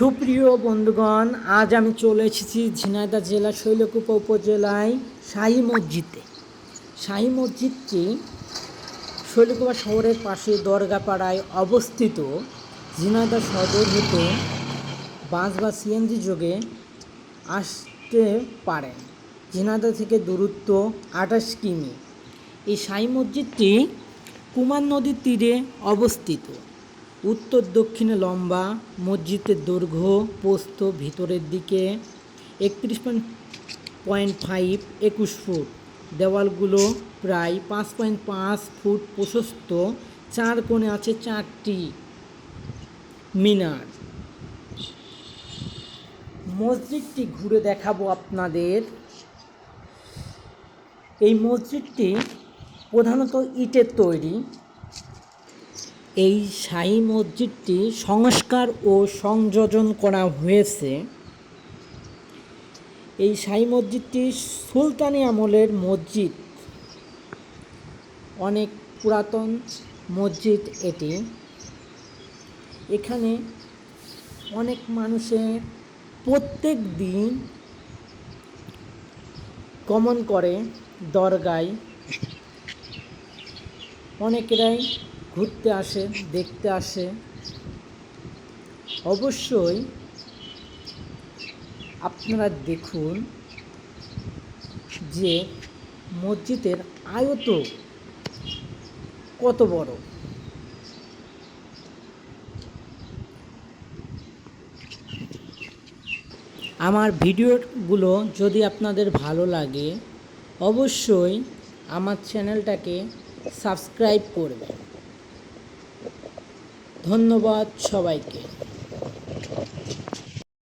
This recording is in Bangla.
সুপ্রিয় বন্ধুগণ, আজ আমি চলে এসেছি ঝিনাইদহ জেলা শৈলকুপা উপজেলায় শাহী মসজিদে। শাহী মসজিদটি শৈলকুপা শহরের পাশে দরগাপাড়ায় অবস্থিত। ঝিনাইদহ সদর হতে বাস বা সিএনজি যোগে আসতে পারেন ঝিনাইদহ থেকে দূরত্ব আঠাশ কিমি। এই শাহী মসজিদটি কুমার নদীর তীরে অবস্থিত। উত্তর দক্ষিণে লম্বা, মসজিদের দৈর্ঘ্য, পোস্ত ভিতরের দিকে একত্রিশ পয়েন্ট ফাইভ একুশ ফুট। দেওয়ালগুলো প্রায় পাঁচ পয়েন্ট পাঁচ ফুট প্রশস্ত, চার কোণে আছে চারটি মিনার। মসজিদটি ঘুরে দেখাবো আপনাদের। এই মসজিদটি প্রধানত ইটের তৈরি। এই শাহী মসজিদটি সংস্কার ও সংযোজন করা হয়েছে। এই শাহী মসজিদটি সুলতানি আমলের মসজিদ। অনেক পুরাতন মসজিদ এটি। এখানে অনেক মানুষের প্রত্যেক দিন গমন করে দরগায়। অনেকেরাই ঘুরতে আসে, দেখতে আসে। অবশ্যই আপনারা দেখুন যে মসজিদের আয়ত কত বড়। আমার ভিডিওগুলো যদি আপনাদের ভালো লাগে, অবশ্যই আমার চ্যানেলটাকে সাবস্ক্রাইব করবেন। ধন্যবাদ সবাইকে।